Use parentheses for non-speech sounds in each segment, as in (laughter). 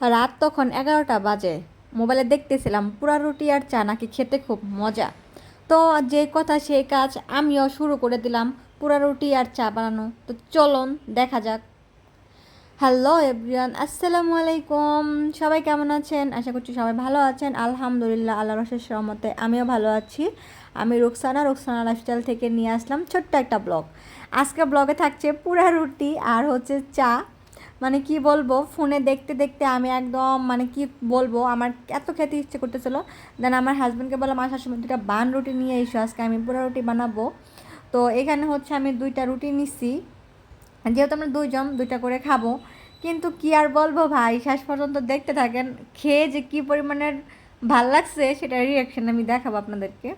রাত তখন এগারোটা বাজে। মোবাইলে দেখতেছিলাম পুরা রুটি আর চা নাকি খেতে খুব মজা। তো যে কথা সেই কাজ আমিও শুরু করে দিলাম পুরা রুটি আর চা বানানো। তো চলুন, দেখা যাক। হ্যালো এভরিওয়ান, আসসালামু আলাইকুম। সবাই কেমন আছেন? আশা করছি সবাই ভালো আছেন। আলহামদুলিল্লাহ আল্লাহ রসের সহমতে আমিও ভালো আছি। আমি রুকসানা রুকসানা লাইফস্টাইল থেকে নিয়ে আসলাম ছোট্ট একটা ব্লগ আজকে ব্লগে থাকছে পুরা রুটি আর হচ্ছে চা। মানে কি বলব ফোনে দেখতে দেখতে আমি একদম মানে কি বলব, আমার এত খেতে ইচ্ছে করতেছিল। দেন আমার হাজব্যান্ডকে বললাম আসার সময় দুটা বান রুটি নিয়ে এসো, আজকে আমি পুরা রুটি বানাবো। তো এখানে হচ্ছে আমি দুইটা রুটি নিচ্ছি যেহেতু আমরা দুইজন, দুইটা করে খাব। কিন্তু কি আর বলব ভাই, শেষ পর্যন্ত দেখতে থাকেন, খেয়ে যে কী পরিমাণের ভালো লাগছে সেটা রিয়াকশান আমি দেখাবো আপনাদেরকে।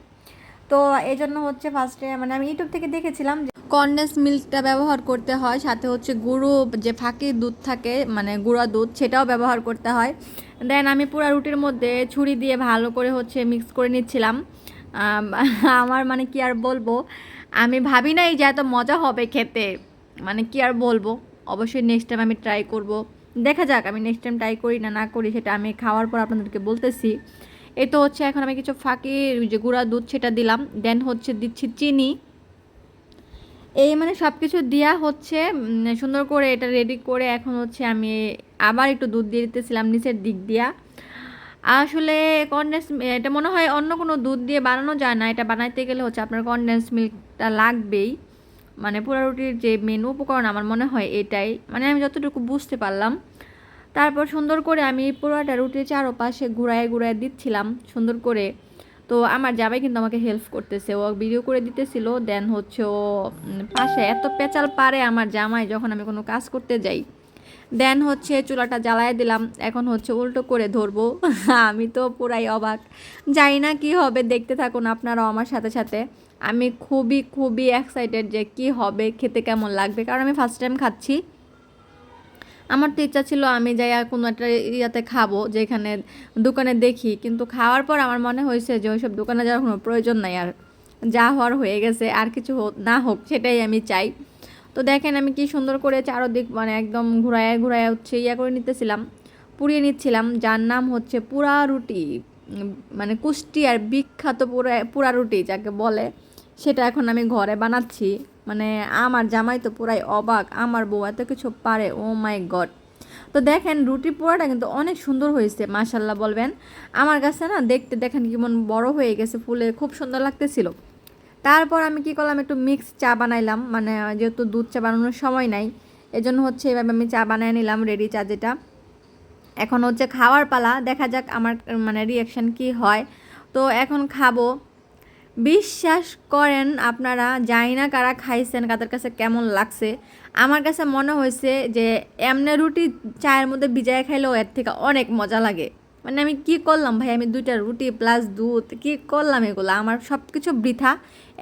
তো এই জন্য হচ্ছে ফার্স্টে মানে আমি ইউটিউব থেকে দেখেছিলাম কন্ডেন্স মিল্কটা ব্যবহার করতে হয়, সাথে হচ্ছে গুঁড়ো যে ফাঁকি দুধ থাকে মানে গুঁড়া দুধ, সেটাও ব্যবহার করতে হয়। দেন আমি পুরো রুটির মধ্যে ছুরি দিয়ে ভালো করে হচ্ছে মিক্স করে নিচ্ছিলাম। আমার মানে কি আর বলব, আমি ভাবি নাই যে এত মজা হবে খেতে মানে কি আর বলব, অবশ্যই নেক্সট টাইম আমি ট্রাই করব। দেখা যাক, আমি নেক্সট টাইম ট্রাই করি না না করি, সেটা আমি খাওয়ার পর আপনাদেরকে বলতেছি। এ তো হচ্ছে এখন আমি কিছু ফাঁকি যে গুঁড়া দুধ, সেটা দিলাম। দেন হচ্ছে দিচ্ছি চিনি। এই মানে সব কিছু দেওয়া হচ্ছে সুন্দর করে এটা রেডি করে এখন হচ্ছে আমি আবার একটু দুধ দিয়ে দিতেছিলাম নিচের দিক দিয়া। আসলে কনডেন্স এটা মনে হয় অন্য কোনো দুধ দিয়ে বানানো যায় না, এটা বানাইতে গেলে হচ্ছে আপনার কনডেন্স মিল্কটা লাগবেই। মানে পুরো রুটির যে মেন উপকরণ আমার মনে হয় এটাই। মানে আমি যতটুকু বুঝতে পারলাম। তারপর সুন্দর করে আমি পুরোটা রুটির চারোপাশে ঘুরায় ঘুরায় দিচ্ছিলাম, সুন্দর করে। তো আমার জামাই কিন্তু আমাকে হেল্প করতেছে। ও ভিডিও করে দিতেছিল দেন হচ্ছে ও পাশে এত পেঁচাল পারে আমার জামাই যখন আমি কোনো কাজ করতে যাই। দেন হচ্ছে চুলাটা জ্বালায় দিলাম, এখন হচ্ছে উল্টো করে ধরবো। (laughs) আমি তো পুরাই অবাক। জানি না কি হবে, দেখতে থাকুন আপনারাও আমার সাথে সাথে। আমি খুবই খুবই এক্সাইটেড যে কি হবে, খেতে কেমন লাগবে, কারণ আমি ফার্স্ট টাইম খাচ্ছি। আমার তো ইচ্ছা ছিল আমি যাই কোনো একটা ইয়াতে খাব, যেখানে দোকানে দেখি। কিন্তু খাওয়ার পর আমার মনে হয়েছে যে ওইসব দোকানে যাওয়ার কোনো প্রয়োজন নাই আর যা হওয়ার হয়ে গেছে, আর কিছু না হোক, সেটাই আমি চাই। তো দেখেন আমি কি সুন্দর করে চারোদিক মানে একদম ঘুরায় ঘুরায় হচ্ছে ইয়া করে নিতেছিলাম, পুড়িয়ে নিচ্ছিলাম, যার নাম হচ্ছে পুরা রুটি মানে কুষ্টিয়ার বিখ্যাত পুরা পুরা রুটি যাকে বলে। সেটা এখন আমি ঘরে বানাচ্ছি। মানে আমার জামাই তো পুরাই অবাক, আমার বউ এত কিছু পারে, ও মাই গড। তো দেখেন রুটি পোড়াটা কিন্তু অনেক সুন্দর হয়েছে মাশাল্লাহ বলবেন। আমার কাছে না দেখতে দেখেন কেমন বড় হয়ে গেছে, ফুলে খুব সুন্দর লাগতেছিল। তারপর আমি কি করলাম, একটু মিক্স চা বানাইলাম মানে যেহেতু দুধ চা বানানোর সময় নাই, এজন্য হচ্ছে এভাবে আমি চা বানিয়ে নিলাম রেডি চা যেটা। এখন হচ্ছে খাওয়ার পালা, দেখা যাক আমার মানে রিয়াকশান কি হয়। তো এখন খাব। বিশ্বাস করেন আপনারা, জানি না কারা খাইছেন, কাদের কাছে কেমন লাগছে। আমার কাছে মনে হয়েছে যে, এমনি রুটি চায়ের মধ্যে ভিজায় খাইলেও এর থেকে অনেক মজা লাগে। মানে আমি কি করলাম ভাই? আমি দুইটা রুটি প্লাস দুধ, কি করলাম এগুলো? আমার সব কিছু বৃথা।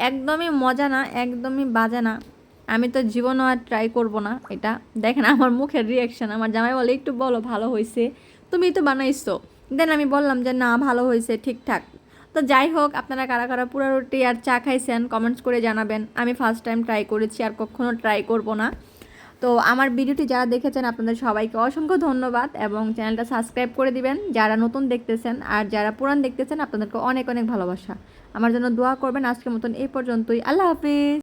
একদমই মজা না, একদমই বাজে না। আমি তো জীবনও আর ট্রাই করব না এটা। দেখেন আমার মুখের রিয়াকশন আমার জামাই বলে, একটু বলো, ভালো হয়েছে তুমি তো বানাইছো। দেন আমি বললাম যে, না, ভালো হয়েছে ঠিকঠাক। তো যাই হোক, আপনারা কারা কারা পুরা রুটি আর চা খাইছেন কমেন্টস করে জানাবেন। আমি ফার্স্ট টাইম ট্রাই করেছি, আর কখনও ট্রাই করব না। তো আমার ভিডিওটি যারা দেখেছেন, আপনাদের সবাইকে অসংখ্য ধন্যবাদ এবং চ্যানেলটা সাবস্ক্রাইব করে দিবেন। যারা নতুন দেখতেছেন আর যারা পুরান দেখতেছেন, আপনাদেরকে অনেক অনেক ভালোবাসা। আমার জন্য দোয়া করবেন। আজকের মতন এই পর্যন্তই। আল্লাহ হাফিজ।